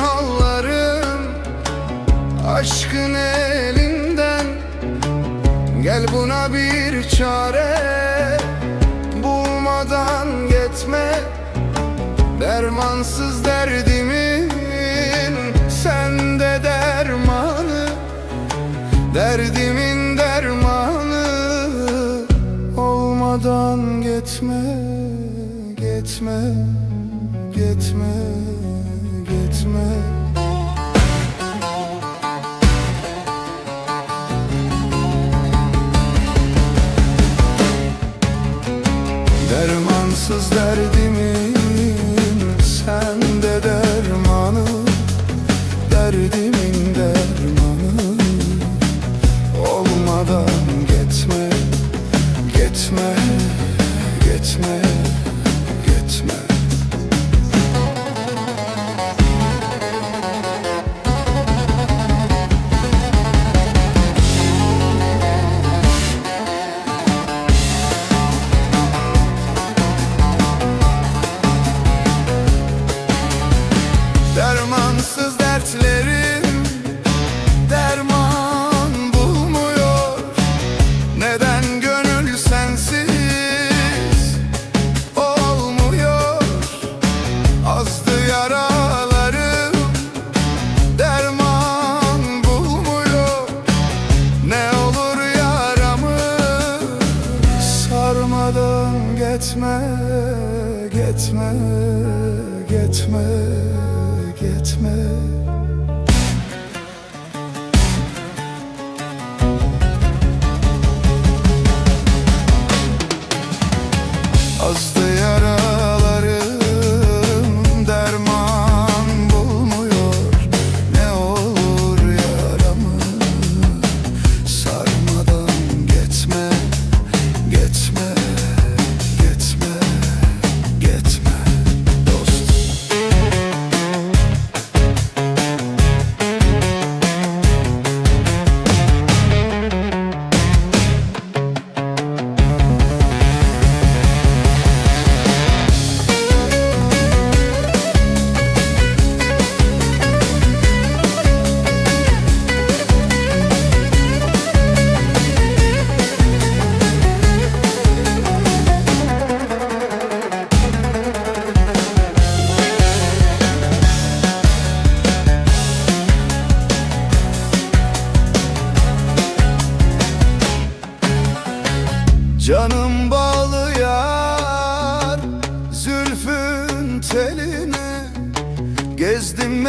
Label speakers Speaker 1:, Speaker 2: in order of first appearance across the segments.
Speaker 1: Hallarım Aşkın elinden. Gel buna bir çare Bulmadan gitme. Dermansız derdimin Sende dermanı. Derdimin dermanı Olmadan gitme Gitme Gitme Gitme Dermansız derdimin sende dermanı Derdimin dermanı. Olmadan Gitme, gitme, gitme sarmadan gitme Gitme, gitme, gitme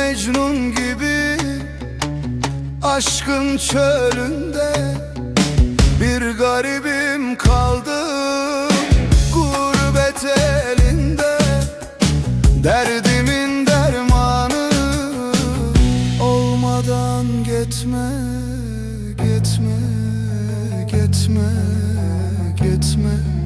Speaker 1: Mecnun gibi Aşkın çölünde Bir garibim kaldım Gurbet elinde Derdimin dermanı Olmadan gitme Gitme Gitme Gitme